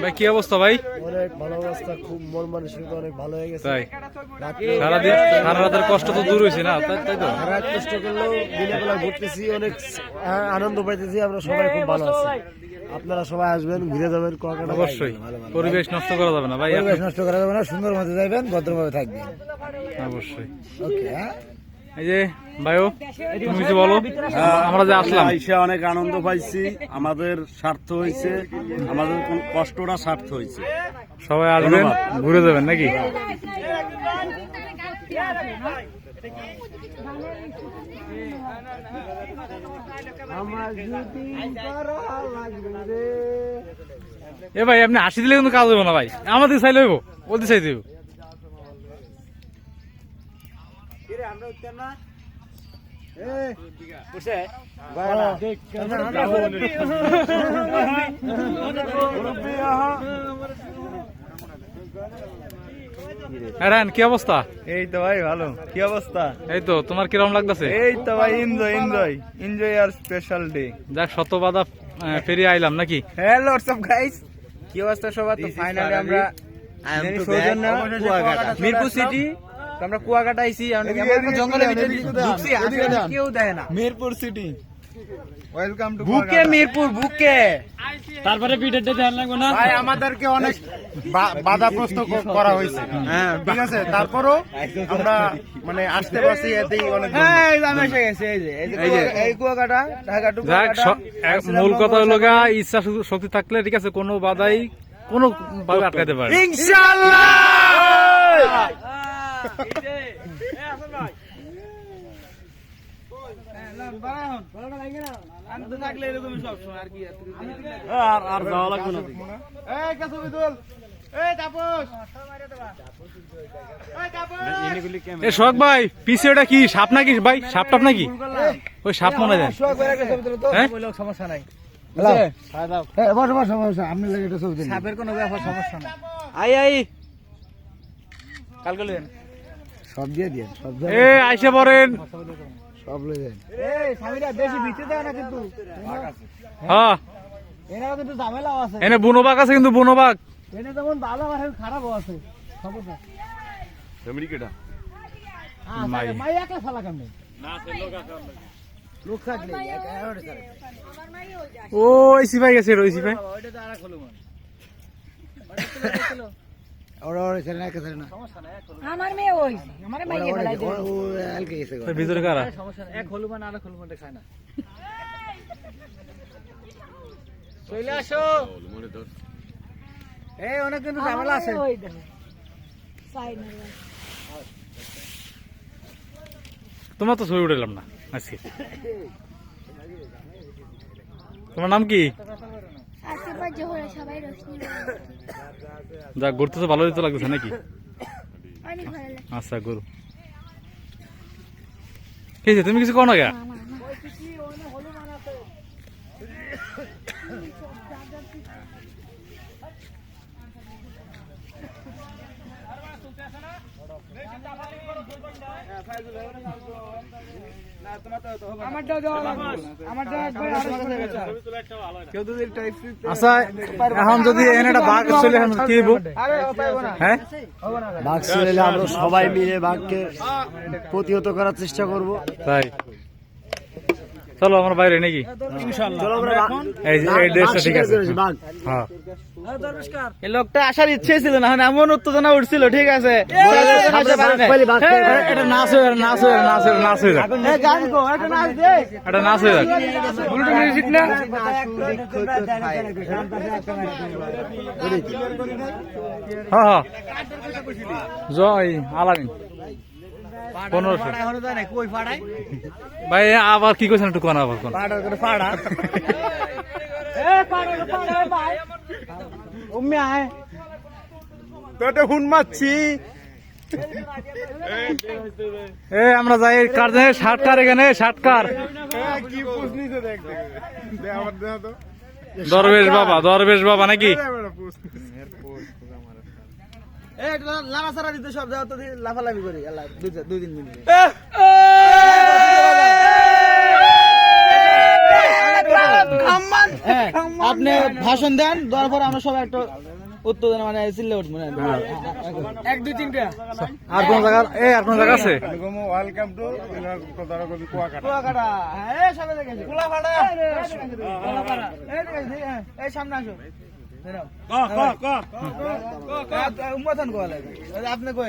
ভাই কি অবস্থা ভাই? অনেক ভালো অবস্থা খুব মন মানসিকতা অনেক ভালো হয়ে গেছে। তাই। রাত্রে সারাদিন সারা রাতের কষ্ট তো দূর হয়েছে না? তাই তাই তো? সারা কষ্ট করলেও দিনের বেলা ঘুরতেছি অনেক আ- আনন্দ পাইতেছি আমরা সবাই খুব ভালো আছি। আপনারা সবাই আসবেন ঘুরে যাবেন কুয়াকাটা অবশ্যই। পরিবেশ নষ্ট করা যাবে না ভাই পরিবেশ নষ্ট করা যাবে না সুন্দর মতো যাবেন ভদ্রভাবে থাকবেন। অবশ্যই। ওকে হ্যাঁ? এই যে ভাইও তুমি কিছু বলো আমরা যে আসলাম। অনেক আনন্দ পাইছি আমাদের স্বার্থ হয়েছে আমাদের কষ্টটা স্বার্থ হয়েছে সবাই আসবেন ঘুরে যাবেন নাকি? এ ভাই আপনি হাসি দিলে কিন্তু কাজ হবে না ভাই। আমাদের চাইলে হইব ওদের চাই দিব রান কি অবস্থা? এই তো ভাই ভালো। কি অবস্থা? এই তো তোমার কীরকম লাগতেছে? এই তো ভাই এনজয় এনজয় এনজয় আর স্পেশাল ডে যাক শত বাধা আহ, আইলাম নাকি? হ্যালো হোয়াটসঅ্যাপ গাইস কি অবস্থা সবার? তো ফাইনালি আমরা মিরপুর সিটি আমরা কুয়াকাটা আইছি আমরা আমরা জঙ্গলের ভিতরে ঢুকছি কেউ দেখে না। মিরপুর সিটি ওয়েলকাম টু বুকে মিরপুর বুকে। তারপরে ধ্যান লাগবে না? ভাই আমাদেরকে অনেক বাধা প্রস্ত করা হয়েছে। হ্যাঁ ঠিক আছে? তারপরও আমরা মানে আসতে পারছি এতেই অনেক হ্যাঁ এসে গেছি এই যে এই কুয়াকাটা ঢাকা টু কুয়াকাটা মূল কথা হলো গা, ইচ্ছা শক্তি- শক্তি থাকলে ঠিক আছে কোনো বাধাই কোনো ভাবে আটকাতে পারে ইনশাআল্লাহ! আর আর যাওয়া লাগবে না এ শোক ভাই পিছে ওটা কি? সাপ নাকি? ভাই সাপ টাপ নাকি? ওই সাপ মনে যায় হ্যাঁ? সমস্যা নাই হ্যাঁ ব্যাপার সমস্যা নাই। আই আই। সব দিয়ে দিয়ে এ আইসে পড়েন। সব এই স্বামীরা বেশি ভিতরে দেয় না কিন্তু। হ্যাঁ। এনারা কিন্তু ঝামেলাও আছে। এনে বুনোবাগ আছে কিন্তু বুনোবাগ এনে যেমন ভালো আছে খারাপও আছে সমস্যা। হ্যাঁ, মাই। মাই একলা ফালা কেমনে লোক থাকলে ও এই সিপাই গেছে ওই সিপাই। ওইটা তো মানে ওরা ওরা ছেলে না ছেলে না। আমার মেয়ে ওই আমার মেয়ে বেলায় ওরা ও আলকে গেছে ওই ভিতরে কারা? সমস্যা নাই এক হলুমান আরেক হলুমানটা খায় না। চলে আসো। এই অনেক কিন্তু ঝামেলা আছে। ওই দেখো। সাইনার তোমার তো ছবি উঠালাম না আজকে। তোমার নাম কি? সবাই রোশনি যাক ঘুরতে তো ভালো দিতে লাগতেছে নাকি? অনেক ভালো আচ্ছা গরু কে তুমি কিছু কো? না গা এখন যদি একটা বাঘ চলে এখন কি হ্যাঁ? বাঘ চলে এলে আমরা সবাই মিলে বাঘকে প্রতিহত করার চেষ্টা করব। তাই। চলো আমরা বাইরে নাকি? চলো আমরা বাঘ- এই যে এই বাঘ ড্রেসটা ঠিক আছে হ্যাঁ। এই লোকটা আসার ইচ্ছে ছিল না মানে এমন উত্তেজনা উঠছিল ঠিক আছে। এটা নাচ হয়ে নাচ হয়ে নাচ হয়ে নাচ হয়ে যাক। এই গান গো একটা নাচ দে। এটা নাচ হয়ে যাক। মিউজিক না? হ্যাঁ হ্যাঁ। জয় আলামিন। পনেরোশো। ভাই আবার কি করছেন একটু কোন আবার কোন? হুন মারছি। এ আমরা যাই কার জানে ষাট কার এখানে ষাট কার কি পুছনিছে দেখ দেখ। দে আমার দেখ তো। দরবেশ বাবা দরবেশ বাবা নাকি? এ দিতে সব যাও তো লাফালাফি করি আল্লাহ দুই দুই মিনিট হ্যাঁ, আপনি ভাষণ দেন দেওয়ার পর আমরা সবাই একটা উত্তর দেন মানে চিল্লে উঠবো না এক দুই তিনটা আর কোন জায়গা এই আর কোন জায়গা আছে ওয়েলকাম টু কুয়াকাটা কুয়াকাটা হ্যাঁ সবাই দেখেছে কুলাপাড়া কুলাপাড়া এই দেখেছি হ্যাঁ এই সামনে আসো ক ক ক উম্মাথান কোয়া লাগে আপনি কয়ে